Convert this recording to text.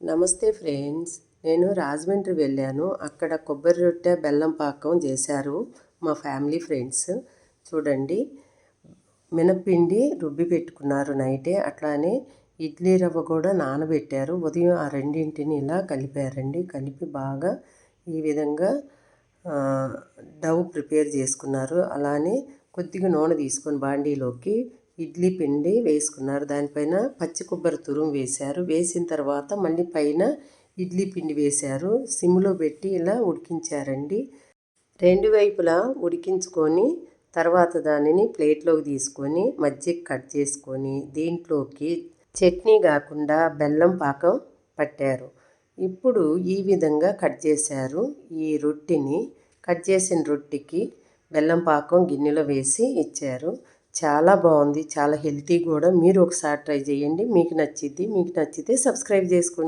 నమస్తే ఫ్రెండ్స్ నేను రాజమండ్రి వెళ్ళాను. అక్కడ కొబ్బరి రొట్టె బెల్లం పాకం చేశారు మా ఫ్యామిలీ ఫ్రెండ్స్. చూడండి మినపిండి రుబ్బి పెట్టుకున్నారు నైటే. అట్లానే ఇడ్లీ రవ్వ కూడా నానబెట్టారు. ఉదయం ఆ రెండింటిని ఇలా కలిపారండి. కలిపి బాగా ఈ విధంగా డవ్ ప్రిపేర్ చేసుకున్నారు. అలానే కొద్దిగా నూనె తీసుకొని బాండీలోకి ఇడ్లీ పిండి వేసుకున్నారు. దానిపైన పచ్చి కొబ్బరి తురుము వేశారు. వేసిన తర్వాత మళ్ళీ పైన ఇడ్లీ పిండి వేశారు. సిమ్లో పెట్టి ఇలా ఉడికించారండి. రెండు వైపులా ఉడికించుకొని తర్వాత దానిని ప్లేట్లోకి తీసుకొని మజ్జిగ కట్ చేసుకొని దీంట్లోకి చట్నీ కాకుండా బెల్లం పాకం పట్టారు. ఇప్పుడు ఈ విధంగా కట్ చేశారు. ఈ రొట్టెని కట్ చేసిన రొట్టెకి బెల్లం పాకం గిన్నెలో వేసి ఇచ్చారు. చాలా బాగుంది. చాలా హెల్తీ కూడా. మీరు ఒకసారి ట్రై చేయండి. మీకు నచ్చిద్ది. మీకు నచ్చితే సబ్స్క్రైబ్ చేసుకోండి.